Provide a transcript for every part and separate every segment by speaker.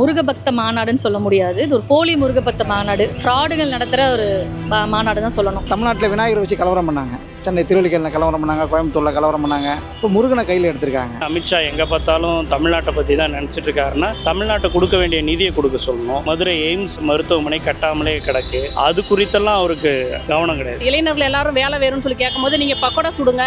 Speaker 1: முருக பக்த மாநாடுன்னு சொல்ல முடியாது. இது ஒரு போலி முருக பக்த மாநாடு. ஃப்ராடுகள் நடத்துகிற ஒரு மாநாடு தான் சொல்லணும்.
Speaker 2: தமிழ்நாட்டில் விநாயகர் வச்சு கலவரம் பண்ணாங்க. சென்னை திருவள்ளிக்கேணியில் கலவரம் பண்ணாங்க கோயம்புத்தூரில் கலவரம் பண்ணாங்க. இப்போ முருகனை கையில் எடுத்திருக்காங்க.
Speaker 3: அமித்ஷா எங்கே பார்த்தாலும் தமிழ்நாட்டை பற்றி தான் நினச்சிட்டு இருக்காருன்னா தமிழ்நாட்டை கொடுக்க வேண்டிய நிதியை கொடுக்க சொல்லணும். மதுரை எய்ம்ஸ் மருத்துவமனை கட்டாமலே கிடக்கு. அது குறித்தெல்லாம் அவருக்கு கவனம் கிடையாது.
Speaker 4: இளைஞர்கள் எல்லாரும் வேலை வேணும்னு சொல்லி கேட்கும்போது நீங்கள் பக்கோடா சுடுங்க.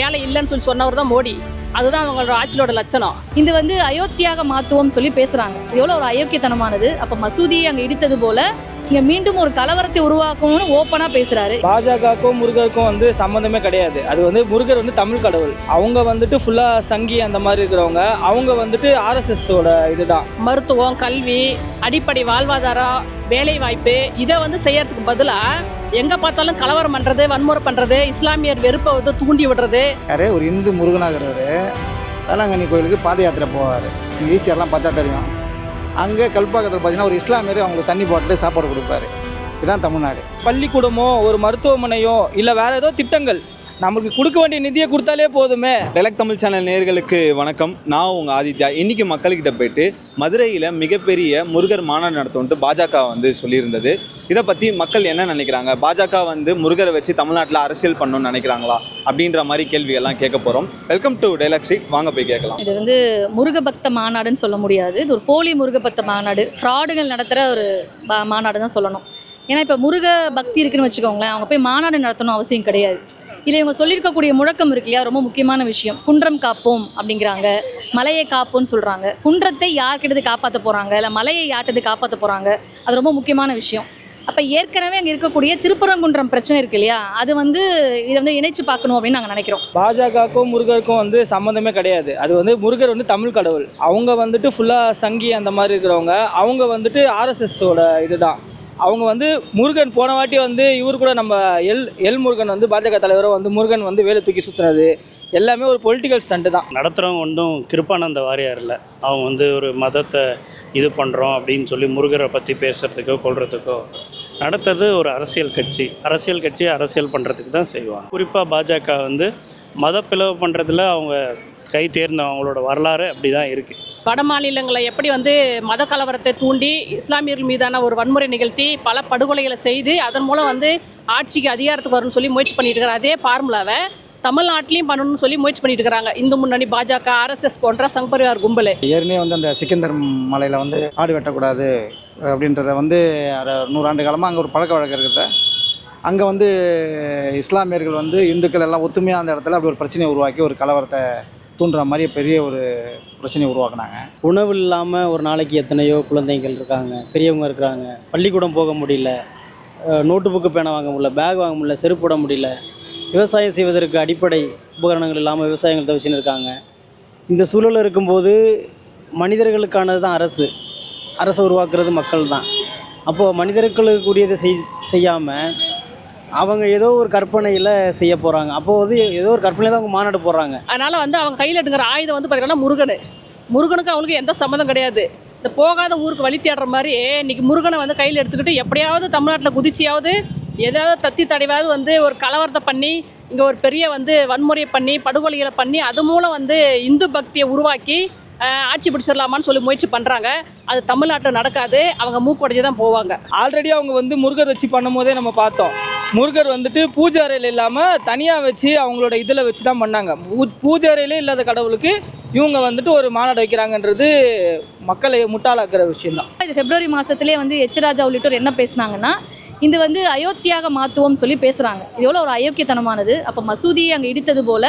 Speaker 4: வேலை இல்லைன்னு சொல்லி சொன்னவர் தான் மோடி. அதுதான் அவங்களோட ஆட்சியோட லட்சணம்.
Speaker 1: இது வந்து அயோத்தியாக மாத்துவோம் சொல்லி பேசுகிறாங்க எவ்வளோ ஒரு அயோக்கியத்தனமானது. அப்போ மசூதியை அங்கே இடித்தது போல இங்கே மீண்டும் ஒரு கலவரத்தை உருவாக்கணும்னு ஓப்பனாக பேசுகிறாரு
Speaker 5: பாஜகவுக்கும் முருகருக்கும் வந்து சம்மந்தமே கிடையாது. அது வந்து முருகர் வந்து தமிழ் கடவுள். அவங்க வந்துட்டு ஃபுல்லாக சங்கி அந்த மாதிரி இருக்கிறவங்க. அவங்க வந்துட்டு ஆர்எஸ்எஸோட இதுதான்.
Speaker 4: மருத்துவம் கல்வி அடிப்படை வாழ்வாதாரம் வேலை வாய்ப்பு இதை வந்து செய்யறதுக்கு பதிலாக எங்கே பார்த்தாலும் கலவரம் பண்ணுறது வன்முறை பண்ணுறது இஸ்லாமியர் வெறுப்பை வந்து தூண்டி விடுறது.
Speaker 2: யாரு ஒரு இந்து முருகனாகிறவர் வேளாங்கண்ணி கோயிலுக்கு பாத யாத்திரை போவார். ஈஸியாரெலாம் பார்த்தா தெரியும். அங்கே கல்பாக்கத்தில் பார்த்தீங்கன்னா ஒரு இஸ்லாமியர் அவங்களுக்கு தண்ணி போட்டு சாப்பாடு கொடுப்பாரு. இதுதான் தமிழ்நாடு.
Speaker 5: பள்ளிக்கூடமோ ஒரு மருத்துவமனையோ இல்லை வேற ஏதோ திட்டங்கள். நமக்கு கொடுக்க வேண்டிய நிதியை கொடுத்தாலே போதுமே.
Speaker 6: டெலக் தமிழ் சேனல் நேயர்களுக்கு வணக்கம். நான் உங்கள் ஆதித்யா. இன்னைக்கு மக்கள்கிட்ட போயிட்டு மதுரையில் மிகப்பெரிய முருகர் மாநாடு நடத்தும்ட்டு பாஜக வந்து சொல்லியிருந்தது. இதை பற்றி மக்கள் என்ன நினைக்கிறாங்க? பாஜக வந்து முருகரை வச்சு தமிழ்நாட்டில் அரசியல் பண்ணணும்னு நினைக்கிறாங்களா? அப்படின்ற மாதிரி கேள்வியெல்லாம் கேட்க போகிறோம் வெல்கம் டு டெலக் ஸ்ட்ரீட் வாங்க போய் கேட்கலாம்.
Speaker 1: இது வந்து முருக பக்த மாநாடுன்னு சொல்ல முடியாது. இது ஒரு போலி முருக பக்த மாநாடு. ஃப்ராடுகள் நடத்துகிற ஒரு ப- மாநாடு தான் சொல்லணும். ஏன்னா இப்போ முருக பக்தி இருக்குன்னு வச்சுக்கோங்களேன் அவங்க போய் மாநாடு நடத்தணும் அவசியம் கிடையாது. இதில் இவங்க சொல்லியிருக்கக்கூடிய முழக்கம் இருக்கு இல்லையா? ரொம்ப முக்கியமான விஷயம். குன்றம் காப்போம் அப்படிங்கிறாங்க. மலையை காப்போம்னு சொல்கிறாங்க குன்றத்தை யார்கிட்டது காப்பாற்ற போகிறாங்க இல்லை மலையை யார்கிட்டது காப்பாற்ற போகிறாங்க அது ரொம்ப முக்கியமான விஷயம். அப்போ ஏற்கனவே அங்கே இருக்கக்கூடிய திருப்பரங்குன்றம் பிரச்சனை இருக்கு இல்லையா? அது வந்து இதை வந்து இணைச்சு பார்க்கணும் அப்படின்னு நாங்கள் நினைக்கிறோம்.
Speaker 5: பாஜகவுக்கும் முருகருக்கும் வந்து சம்மந்தமே கிடையாது. அது வந்து முருகர் வந்து தமிழ் கடவுள். அவங்க வந்துட்டு ஃபுல்லாக சங்கி அந்த மாதிரி இருக்கிறவங்க. அவங்க வந்துட்டு ஆர்எஸ்எஸோட இதுதான். அவங்க வந்து முருகன் போன வாட்டி வந்து இவர் கூட நம்ம எல் எல் முருகன் வந்து பாஜக தலைவரும் வந்து முருகன் வந்து வேலை தூக்கி சுற்றுனது எல்லாமே ஒரு பொலிட்டிக்கல் ஸ்டண்ட்டு தான்.
Speaker 3: நடத்துகிறவங்க ஒன்றும் கிருப்பானந்த வாரியார் இல்லை. அவங்க வந்து ஒரு மதத்தை இது பண்ணுறோம் அப்படின்னு சொல்லி முருகரை பற்றி பேசுகிறதுக்கோ கொள்றதுக்கோ நடத்துறது ஒரு அரசியல் கட்சி. அரசியல் கட்சி அரசியல் பண்ணுறதுக்கு தான் செய்வாங்க. குறிப்பாக பாஜக வந்து மத பிளவு பண்ணுறதுல அவங்க கை தேர்ந்த அவங்களோட வரலாறு அப்படி தான் இருக்குது
Speaker 4: வட மாநிலங்களை எப்படி வந்து மத கலவரத்தை தூண்டி இஸ்லாமியர்கள் மீதான ஒரு வன்முறை நிகழ்த்தி பல படுகொலைகளை செய்து அதன் மூலம் வந்து ஆட்சிக்கு அதிகாரத்துக்கு வரும்னு சொல்லி முயற்சி பண்ணிட்டு இருக்கிற அதே ஃபார்முலாவை தமிழ்நாட்டிலையும் பண்ணணும்னு சொல்லி முயற்சி பண்ணிட்டு இருக்கிறாங்க இந்து முன்னணி பாஜக ஆர்எஸ்எஸ் போன்ற சங் பரிவார் கும்பல்.
Speaker 2: ஏற்கனவே வந்து அந்த சிக்கந்தர் மலையில் வந்து ஆடு வெட்டக்கூடாது அப்படின்றத வந்து நூறாண்டு காலமாக அங்கே ஒரு பழக்க வழக்கம் இருக்கிறத அங்கே வந்து இஸ்லாமியர்கள் வந்து இந்துக்கள் எல்லாம் ஒத்துமையாக அந்த இடத்துல அப்படி ஒரு பிரச்சனையை உருவாக்கி ஒரு கலவரத்தை தூண்டுற மாதிரி பெரிய ஒரு பிரச்சனையை உருவாக்குனாங்க.
Speaker 7: உணவு இல்லாமல் ஒரு நாளைக்கு எத்தனையோ குழந்தைகள் இருக்காங்க பெரியவங்க இருக்கிறாங்க பள்ளிக்கூடம் போக முடியல நோட்டு புக்கு பேனை வாங்க முடியல பேக் வாங்க முடியல செருப்பு போட முடியல. விவசாயம் செய்வதற்கு அடிப்படை உபகரணங்கள் இல்லாமல் விவசாயங்கள் தவிச்சுன்னு இருக்காங்க. இந்த சூழல் இருக்கும்போது மனிதர்களுக்கானது தான் அரசு. அரசை உருவாக்குறது மக்கள் தான் அப்போது மனிதர்களுக்குரியதை செய் செய்யாமல் அவங்க ஏதோ ஒரு கற்பனையில் செய்ய போகிறாங்க அப்போது வந்து ஏதோ ஒரு கற்பனையில் தான் அவங்க மாநாடு போடுறாங்க.
Speaker 4: அதனால வந்து அவங்க கையில் எடுக்கிற ஆயுதம் வந்து பார்த்தீங்கன்னா முருகன். முருகனுக்கு அவங்களுக்கு எந்த சம்மந்தம் கிடையாது. இந்த போகாத ஊருக்கு வழி தேடுற மாதிரி இன்னைக்கு முருகனை வந்து கையில் எடுத்துக்கிட்டு எப்படியாவது தமிழ்நாட்டில் குதிச்சியாவது ஏதாவது தத்தி தடைவாவது வந்து ஒரு கலவரத்தை பண்ணி இங்கே ஒரு பெரிய வந்து வன்முறையை பண்ணி படுகொலைகளை பண்ணி அது மூலம் வந்து இந்து பக்தியை உருவாக்கி ஆட்சி பிடிச்சிடலாமான்னு சொல்லி முயற்சி பண்ணுறாங்க அது தமிழ்நாட்டில் நடக்காது. அவங்க மூக்குடைச்சி தான் போவாங்க.
Speaker 5: ஆல்ரெடி அவங்க வந்து முருகர் வச்சு பண்ணும்போதே நம்ம பார்த்தோம். முருகர் வந்துட்டு பூஜை அறையில் இல்லாமல் தனியாக வச்சு அவங்களோட இதில் வச்சு தான் பண்ணாங்க. பூ- பூஜை அறையிலே இல்லாத கடவுளுக்கு இவங்க வந்துட்டு ஒரு மாநாடு வைக்கிறாங்கன்றது மக்களை முட்டாளாக்குற விஷயம்தான்.
Speaker 1: இது பிப்ரவரி மாதத்துலேயே வந்து எச் ராஜா உள்ளிட்டோர் என்ன பேசுனாங்கன்னா இது வந்து அயோத்தியாக மாற்றுவோம் சொல்லி பேசுகிறாங்க இது எவ்வளோ ஒரு அயோக்கியத்தனமானது. அப்போ மசூதியை அங்கே இடித்தது போல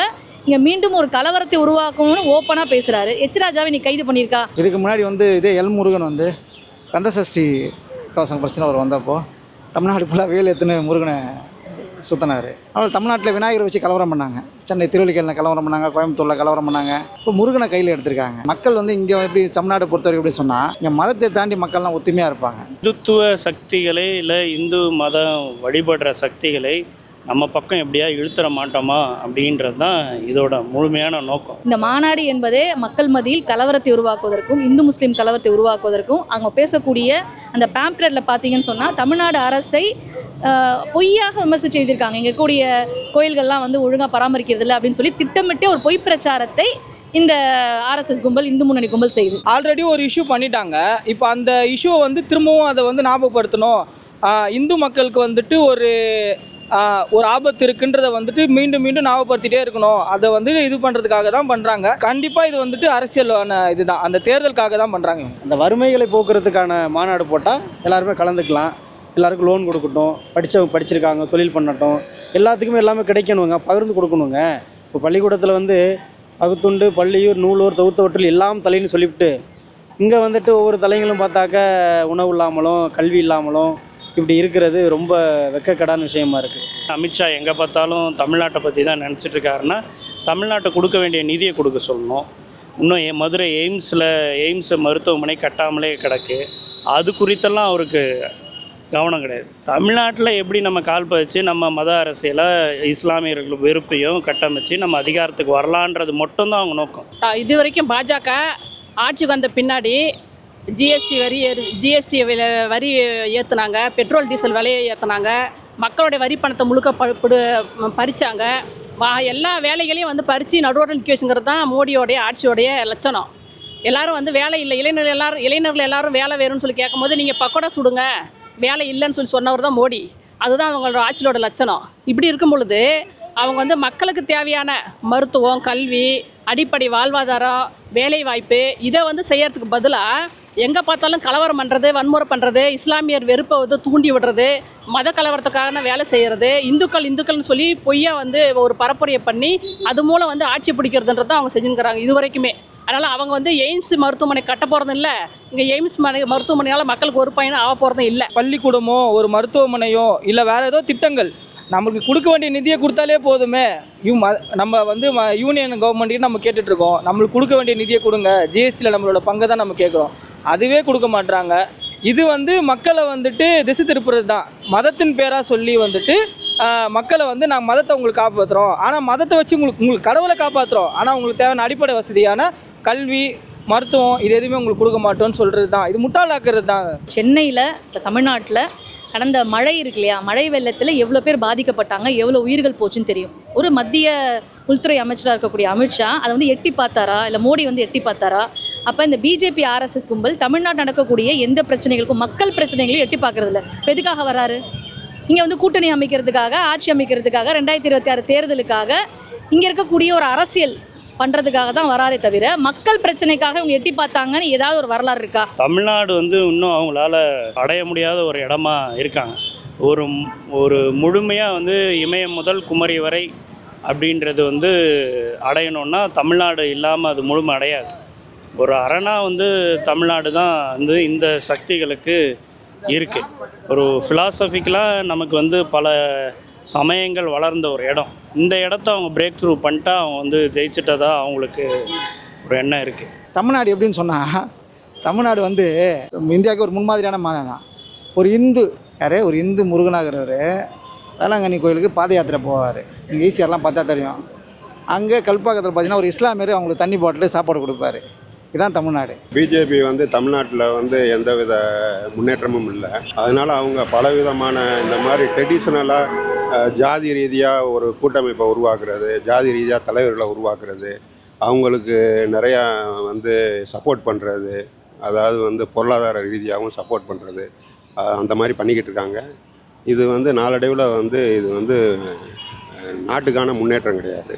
Speaker 1: இங்கே மீண்டும் ஒரு கலவரத்தை உருவாக்கணும்னு ஓப்பனாக பேசுகிறாரு எச் ராஜாவை நீ கைது பண்ணியிருக்கா?
Speaker 2: இதுக்கு முன்னாடி வந்து இதே எல் முருகன் வந்து கந்தசஷ்டி கவசம் பிரச்சனை அவர் வந்தப்போ தமிழ்நாடு ஃபுல்லாக வேல் எத்துன்னு முருகனை சுற்றினார் ஆனால் தமிழ்நாட்டில் விநாயகரை வச்சு கலவரம் பண்ணாங்க. சென்னை திருவள்ளிக்கேணியில் கலவரம் பண்ணாங்க கோயம்புத்தூரில் கலவரம் பண்ணாங்க. இப்போ முருகனை கையில் எடுத்திருக்காங்க. மக்கள் வந்து இங்கே எப்படி தமிழ்நாடு பொறுத்தவரைக்கும் எப்படி சொன்னால் இங்கே மதத்தை தாண்டி மக்கள்லாம் ஒத்துமையாக இருப்பாங்க.
Speaker 3: இந்துத்துவ சக்திகளை இல்லை இந்து மதம் வழிபடுற சக்திகளை நம்ம பக்கம் எப்படியா இழுத்துற மாட்டோமா அப்படின்றது தான் இதோட முழுமையான நோக்கம்.
Speaker 1: இந்த மாநாடு என்பதே மக்கள் மத்தியில் கலவரத்தை உருவாக்குவதற்கும் இந்து முஸ்லீம் கலவரத்தை உருவாக்குவதற்கும் அவங்க பேசக்கூடிய அந்த பேம்ப்ளெட்டில் பார்த்தீங்கன்னு சொன்னால் தமிழ்நாடு அரசை பொய்யாக விமர்சித்து எழுதியிருக்காங்க. இங்கே இருக்கக்கூடிய கோயில்கள்லாம் வந்து ஒழுங்காக பராமரிக்கிறது இல்லை அப்படின்னு சொல்லி திட்டமிட்டே ஒரு பொய் பிரச்சாரத்தை இந்த ஆர்எஸ்எஸ் கும்பல் இந்து முன்னணி கும்பல் செய்யுது
Speaker 5: ஆல்ரெடி ஒரு இஷ்யூ பண்ணிட்டாங்க. இப்போ அந்த இஷ்யூவை வந்து திரும்பவும் அதை வந்து ஞாபகப்படுத்தணும். இந்து மக்களுக்கு வந்துட்டு ஒரு ஒரு ஆபத்து இருக்குன்றத வந்துட்டு மீண்டும் மீண்டும் ஞாபகப்படுத்திட்டே இருக்கணும். அதை வந்து இது பண்ணுறதுக்காக தான் பண்ணுறாங்க கண்டிப்பாக இது வந்துட்டு அரசியலான இதுதான். அந்த தேர்தலுக்காக தான் பண்ணுறாங்க
Speaker 7: அந்த வறுமைகளை போக்குறதுக்கான மாநாடு போட்டால் எல்லாருமே கலந்துக்கலாம். எல்லாருக்கும் லோன் கொடுக்கட்டும். படித்தவங்க படிச்சிருக்காங்க தொழில் பண்ணட்டும். எல்லாத்துக்குமே எல்லாமே கிடைக்கணுங்க. பகிர்ந்து கொடுக்கணுங்க. இப்போ பள்ளிக்கூடத்தில் வந்து பகுத்துண்டு பள்ளியூர் நூலூர் தவுத்தவற்றில் எல்லாம் தலைன்னு சொல்லிவிட்டு இங்கே வந்துட்டு ஒவ்வொரு தலைங்களும் பார்த்தாக்க உணவு இல்லாமலும் கல்வி இல்லாமலும் இப்படி இருக்கிறது ரொம்ப வெக்கக்கடான விஷயமா இருக்குது
Speaker 3: அமித்ஷா எங்கே பார்த்தாலும் தமிழ்நாட்டை பற்றி தான் நினச்சிட்டு இருக்காருன்னா தமிழ்நாட்டை கொடுக்க வேண்டிய நிதியை கொடுக்க சொல்லணும். இன்னும் மதுரை எய்ம்ஸில் எய்ம்ஸ் மருத்துவமனை கட்டாமலே கிடக்கு. அது குறித்தெல்லாம் அவருக்கு கவனம் கிடையாது. தமிழ்நாட்டில் எப்படி நம்ம கால் பதிச்சு நம்ம மத அரசியலை இஸ்லாமியர்கள் வெறுப்பையும் கட்டமைச்சு நம்ம அதிகாரத்துக்கு வரலான்றது மட்டும்தான் அவங்க நோக்கம்.
Speaker 4: இது வரைக்கும் பாஜக ஆட்சிக்கு வந்த பின்னாடி ஜிஎஸ்டி வரி ஜிஎஸ்டி வரி ஏற்றுனாங்க பெட்ரோல் டீசல் விலையை ஏற்றுனாங்க மக்களுடைய வரி பணத்தை முழுக்க ப- பறித்தாங்க பறிச்சாங்க. எல்லா வேலைகளையும் வந்து பறித்து நடுவோட நிற்க வச்சுங்கிறது தான் மோடியோடைய ஆட்சியோடைய லட்சணம். எல்லாரும் வந்து வேலை இல்லை இளைஞர்கள் எல்லாரும் இளைஞர்கள் எல்லாரும் வேலை வேணும்னு சொல்லி கேட்கும்போது நீங்கள் பக்கோடா சுடுங்க வேலை இல்லைன்னு சொல்லி சொன்னவர் தான் மோடி. அதுதான் அவங்களோட ஆட்சியோட லட்சணம். இப்படி இருக்கும் பொழுது அவங்க வந்து மக்களுக்கு தேவையான மருத்துவம் கல்வி அடிப்படை வாழ்வாதாரம் வேலைவாய்ப்பு இதை வந்து செய்யறதுக்கு பதிலாக எங்கே பார்த்தாலும் கலவரம் பண்ணுறது வன்முறை பண்ணுறது இஸ்லாமியர் வெறுப்பை வந்து தூண்டி விடுறது மத கலவரத்துக்கான வேலை செய்கிறது இந்துக்கள் இந்துக்கள்னு சொல்லி பொய்யா வந்து ஒரு பரப்புரையை பண்ணி அது மூலம் வந்து ஆட்சி பிடிக்கிறதுன்றது தான் அவங்க செஞ்சுக்கிறாங்க இது வரைக்குமே. அதனால் அவங்க வந்து எய்ம்ஸ் மருத்துவமனை கட்ட போகிறதும் இல்லை. இங்கே எய்ம்ஸ் மனை மருத்துவமனையால் மக்களுக்கு ஒரு பயனும் ஆக போகிறதும் இல்லை.
Speaker 5: பள்ளிக்கூடமோ ஒரு மருத்துவமனையோ இல்லை வேறு ஏதோ திட்டங்கள் நம்மளுக்கு கொடுக்க வேண்டிய நிதியை கொடுத்தாலே போதுமே. யூ ம நம்ம வந்து ம யூனியன் கவர்மெண்ட்டையும் நம்ம கேட்டுட்ருக்கோம். நம்மளுக்கு கொடுக்க வேண்டிய நிதியை கொடுங்க. ஜிஎஸ்டியில் நம்மளோட பங்கை தான் நம்ம கேட்குறோம். அதுவே கொடுக்க மாட்டுறாங்க இது வந்து மக்களை வந்துட்டு திசை திருப்புறது தான். மதத்தின் பேராக சொல்லி வந்துட்டு மக்களை வந்து நாங்கள் மதத்தை உங்களுக்கு காப்பாற்றுறோம் ஆனால் மதத்தை வச்சு உங்களுக்கு உங்களுக்கு கடவுளை காப்பாற்றுறோம் ஆனால் உங்களுக்கு தேவையான அடிப்படை வசதியான கல்வி மருத்துவம் இது எதுவுமே உங்களுக்கு கொடுக்க மாட்டோம்னு சொல்கிறது தான் இது முட்டாளாக்குறது தான்
Speaker 1: சென்னையில் தமிழ்நாட்டில் கடந்த மழை இருக்கு இல்லையா? மழை வெள்ளத்தில் எவ்வளோ பேர் பாதிக்கப்பட்டாங்க? எவ்வளோ உயிர்கள் போச்சுன்னு தெரியும். ஒரு மத்திய உள்துறை அமைச்சராக இருக்கக்கூடிய அமித்ஷா அதை வந்து எட்டி பார்த்தாரா? இல்லை மோடி வந்து எட்டி பார்த்தாரா? அப்போ இந்த பிஜேபி ஆர்எஸ்எஸ் கும்பல் தமிழ்நாட்டில் நடக்கக்கூடிய எந்த பிரச்சனைகளுக்கும் மக்கள் பிரச்சனைகளையும் எட்டி பார்க்கறதில்ல. எதுக்காக வராரு? இங்கே வந்து கூட்டணி அமைக்கிறதுக்காக ஆட்சி அமைக்கிறதுக்காக ரெண்டாயிரத்தி இருபத்தி ஆறு தேர்தலுக்காக இங்கே இருக்கக்கூடிய ஒரு அரசியல் பண்ணுறதுக்காக தான் வராரே தவிர மக்கள் பிரச்சனைக்காக இவங்க எட்டி பார்த்தாங்கன்னு ஏதாவது ஒரு வரலாறு இருக்கா?
Speaker 3: தமிழ்நாடு வந்து இன்னும் அவங்களால அடைய முடியாத ஒரு இடமா இருக்காங்க. ஒரு ஒரு முழுமையாக வந்து இமயம் முதல் குமரி வரை அப்படின்றது வந்து அடையணும்னா தமிழ்நாடு இல்லாமல் அது முழுமை அடையாது. ஒரு அரணா வந்து தமிழ்நாடு தான் வந்து இந்த சக்திகளுக்கு இருக்குது ஒரு ஃபிலாசபிக்கலாக நமக்கு வந்து பல சமயங்கள் வளர்ந்த ஒரு இடம். இந்த இடத்த அவங்க பிரேக் த்ரூ பண்ணிட்டா அவங்க வந்து ஜெயிச்சிட்டதா அவங்களுக்கு ஒரு எண்ணம் இருக்குது
Speaker 2: தமிழ்நாடு எப்படின்னு சொன்னால் தமிழ்நாடு வந்து இந்தியாவுக்கு ஒரு முன்மாதிரியான மாநிலம் ஒரு இந்து யார்? ஒரு இந்து முருகனாகிறவர் வேளாங்கண்ணி கோயிலுக்கு பாத யாத்திரை போவார். நீங்கள் ஈஸியாரெலாம் பார்த்தா தெரியும். அங்கே கல்பாக்கத்தில் பார்த்தீங்கன்னா ஒரு இஸ்லாமியர் அவங்களுக்கு தண்ணி பாட்டில் சாப்பாடு கொடுப்பாரு. இதுதான் தமிழ்நாடு.
Speaker 8: பிஜேபி வந்து தமிழ்நாட்டில் வந்து எந்தவித முன்னேற்றமும் இல்லை. அதனால் அவங்க பலவிதமான இந்த மாதிரி ட்ரெடிஷ்னலாக ஜாதி ரீதியாக ஒரு கூட்டமைப்பை உருவாக்குறது ஜாதி ரீதியாக தலைவர்களை உருவாக்குறது அவங்களுக்கு நிறையா வந்து சப்போர்ட் பண்ணுறது அதாவது வந்து பொருளாதார ரீதியாகவும் சப்போர்ட் பண்ணுறது அந்த மாதிரி பண்ணிக்கிட்டு இருக்காங்க. இது வந்து நாளடைவில் வந்து இது வந்து நாட்டுக்கான முன்னேற்றம் கிடையாது.